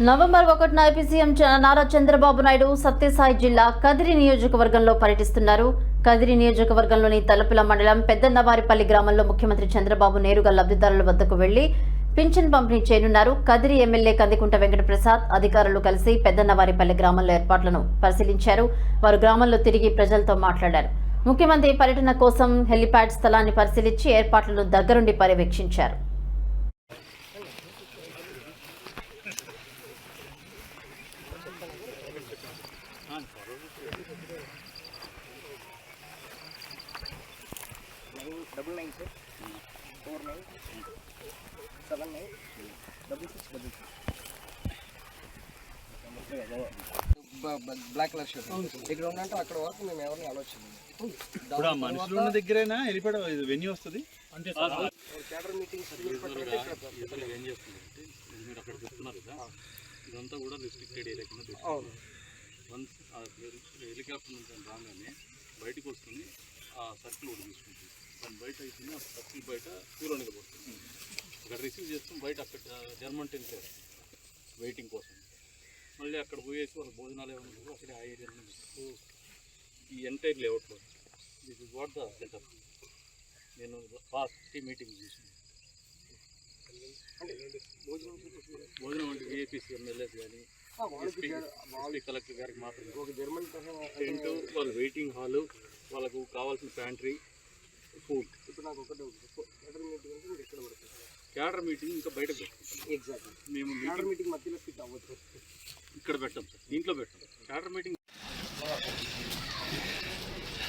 November ఒకటిన AP CM చ- నారా చంద్రబాబు నాయుడు సత్యసాయి జిల్లా కదిరి నియోజకవర్గంలో పర్యటిస్తున్నారు. కదిరి నియోజకవర్గంలోని తలుపుల మండలం పెద్దన్నవారిపల్లి గ్రామంలో ముఖ్యమంత్రి చంద్రబాబు నేరుగా లబ్ధిదారుల వద్దకు వెళ్ళి పింఛన్ పంపిణీ చేయనున్నారు. కదిరి ఎమ్మెల్యే కందికుంట వెంకటప్రసాద్ అధికారులు కలిసి పెద్దన్నవారిపల్లి గ్రామంలో ఏర్పాట్లను పరిశీలించారు. వారు గ్రామంలో తిరిగి ప్రజలతో మాట్లాడారు. ముఖ్యమంత్రి పర్యటన కోసం హెలిప్యాడ్ స్థలాన్ని పరిశీలించి ఏర్పాట్లను దగ్గరుండి పర్యవేక్షించారు. Double nine sir four nine seven nine double six double black colour shirt ఇక్కడ ఉన్నట్టు అక్కడ వరకు మేము ఎవరిని ఆలోచన ఇప్పుడు ఆ మనుషులు ఉన్న దగ్గరైనా వెళ్ళిపోవడం వెన్యూ వస్తుంది క్యాడర్ మీటింగ్ ఏం మీరు అక్కడ చెప్తున్నారు కదా ఇదంతా కూడా రిస్ట్రిక్టెడ్ ఏరియా కింద. అవును. వన్స్ హెలికాప్టర్ నుంచి రాగానే బయటకు వస్తుంది. ఆ సర్కిల్ ఒకటి తీసుకుంటుంది. దాని బయట అయిపోయింది ఆ సర్కిల్ బయట దూరానికి పోతుంది అక్కడ రిసీవ్ చేస్తాం బయట అక్కడ జర్మన్ టెన్ వెయిటింగ్ కోసం. మళ్ళీ అక్కడ పోయేసి వాళ్ళ భోజనాలు ఏమైనా ఉంటే అక్కడే ఆ ఏరియా ఈ ఎంటైర్ లేఅవుట్లో this is what the setup నేను ఫాస్ట్ మీటింగ్ చూసాను భోజనం భోజనం అంటే ఏపీసీ ఎమ్మెల్యేస్ కానీ కలెక్టర్ గారికి మాత్రమే. ఒక జర్మన్ టెంట్ వాళ్ళ వెయిటింగ్ హాలు వాళ్ళకు కావాల్సిన ప్యాంట్రీ ఫుడ్ ఇప్పుడు నాకు ఒకటే క్యాడర్ మీటింగ్ అంటే మీరు ఎక్కడ పడుతుంది మీటింగ్ ఇంకా బయట ఎగ్జాక్ట్లీ మేము క్యాడర్ మీటింగ్ మధ్యలో ఫిట్ అవ్వదు ఇక్కడ పెట్టాం సార్. దీంట్లో పెట్టాం. Cadre meeting